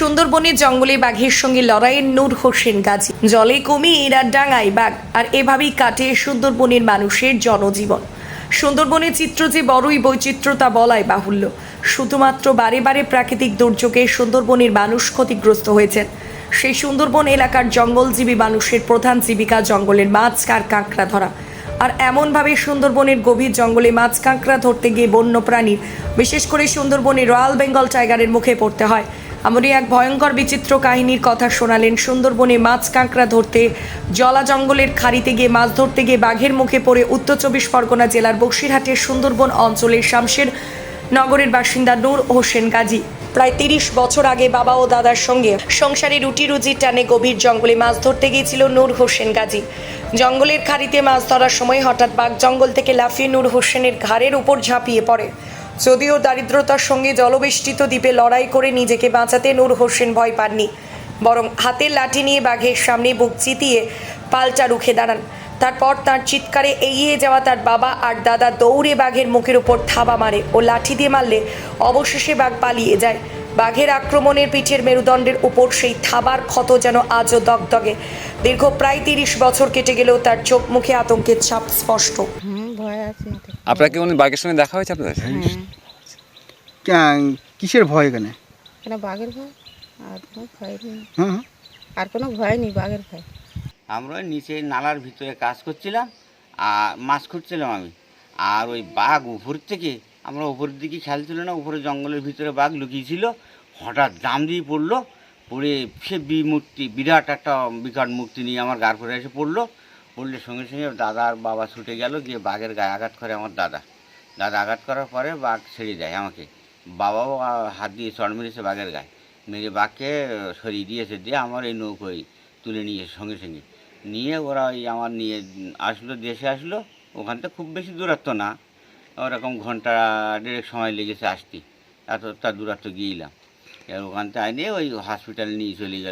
সুন্দরবনের জঙ্গলে বাঘের সঙ্গে লড়াইয়ের নূর হোসেন গাজী। জলে কুমির এরা ডাঙায় বাঘ, আর এভাবেই কাটে সুন্দরবনের মানুষের জনজীবন। সুন্দরবনের চিত্র যে বড়ই বৈচিত্র্যতা বলায় বাহুল্য। শুধুমাত্র বারে বারে প্রাকৃতিক দুর্যোগে সুন্দরবনের মানুষ ক্ষতিগ্রস্ত হয়েছেন। সেই সুন্দরবন এলাকার জঙ্গলজীবী মানুষের প্রধান জীবিকা জঙ্গলের মাছ আর কাঁকড়া ধরা। আর এমনভাবে সুন্দরবনের গভীর জঙ্গলে মাছ কাঁকড়া ধরতে গিয়ে বন্য প্রাণীর বিশেষ করে সুন্দরবনে রয়্যাল বেঙ্গল টাইগারের মুখে পড়তে হয়। এমনই এক ভয়ঙ্কর বিচিত্র কাহিনীর কথা শোনালেন সুন্দরবনে মাছ কাঁকড়া ধরতে, জলা জঙ্গলের খাড়িতে গিয়ে মাছ ধরতে গিয়ে বাঘের মুখে পড়ে উত্তর চব্বিশ পরগনা জেলার বক্সিরহাটের সুন্দরবন অঞ্চলের শামশের নগরের বাসিন্দা নূর হোসেন গাজী প্রায় তিরিশ বছর আগে বাবা ও দাদার সঙ্গে সংসারে রুটি রুজির টানে গভীর জঙ্গলে মাছ ধরতে গিয়েছিল নূর হোসেন গাজী জঙ্গলের খাড়িতে মাছ ধরার সময় হঠাৎ বাঘ জঙ্গল থেকে লাফিয়ে নূর হোসেনের ঘাড়ের উপর ঝাঁপিয়ে পড়ে। যদিও দারিদ্রতার সঙ্গে জলবেষ্টিত দ্বীপে লড়াই করে নিজেকে বাঁচাতে নূর হোসেন ভয় পাননি, বরং হাতের লাঠি নিয়ে বাঘের সামনে বুক চিতিয়ে পাল্টা রুখে দাঁড়ান। তারপর তার চিৎকারে এগিয়ে যাওয়া তার বাবা আর দাদা দৌড়ে বাঘের মুখের উপর থাবা মারে ও লাঠি দিয়ে মারলে অবশেষে বাঘ পালিয়ে যায়। বাঘের আক্রমণের পিঠের মেরুদণ্ডের উপর সেই থাবার ক্ষত যেন আজও দগদগে। দীর্ঘ প্রায় তিরিশ বছর কেটে গেলেও তার চোখ মুখে আতঙ্কের ছাপ স্পষ্ট। আপনার কি কোনো বাঘের সঙ্গে দেখা হয়েছে আপনাদের? হ্যাঁ। ক্যা- কিসের ভয় এখানে? কেন বাঘের ভয়? আর কোনো ভয় নেই। হ্যাঁ হ্যাঁ। আর কোনো ভয় নেই বাঘের ভয়। আমরা নিচে নালার ভিতরে কাজ করছিলাম আর মাছ খুঁজছিলাম আমি। আর ওই বাঘ উপর থেকে আমরা উপরের দিকে খেয়াল ছিল না উপরে জঙ্গলের ভিতরে বাঘ লুকিয়েছিল। হঠাৎ জাম দিয়ে পড়ল পড়ে সে বিমূর্তি বিরাট একটা বিকট মূর্তি নিয়ে আমার গার পরে এসে পড়ল। পড়লে সঙ্গে সঙ্গে দাদা আর বাবা ছুটে গেল, গিয়ে বাঘের গায়ে আঘাত করে আমার দাদা। দাদা আঘাত করার পরে বাঘ ছেড়ে দেয় আমাকে। বাবাও হাত দিয়ে চড় মেরেছে বাঘের গায়ে। মেরে বাঘকে সরিয়ে দিয়েছে, দিয়ে আমার এই নৌকোয় তুলে নিয়ে সঙ্গে সঙ্গে। নিয়ে ওরা ওই আমার নিয়ে আসলো, দেশে আসলো। ওখান থেকে খুব বেশি দূরত্ব না। ওরকম ঘণ্টা দেড়েক সময় লেগেছে আসতে। এতটা দূরত্ব গিয়েছিলাম এবার ওখান থেকে আইনে ওই হসপিটাল নিয়ে চলে গেল।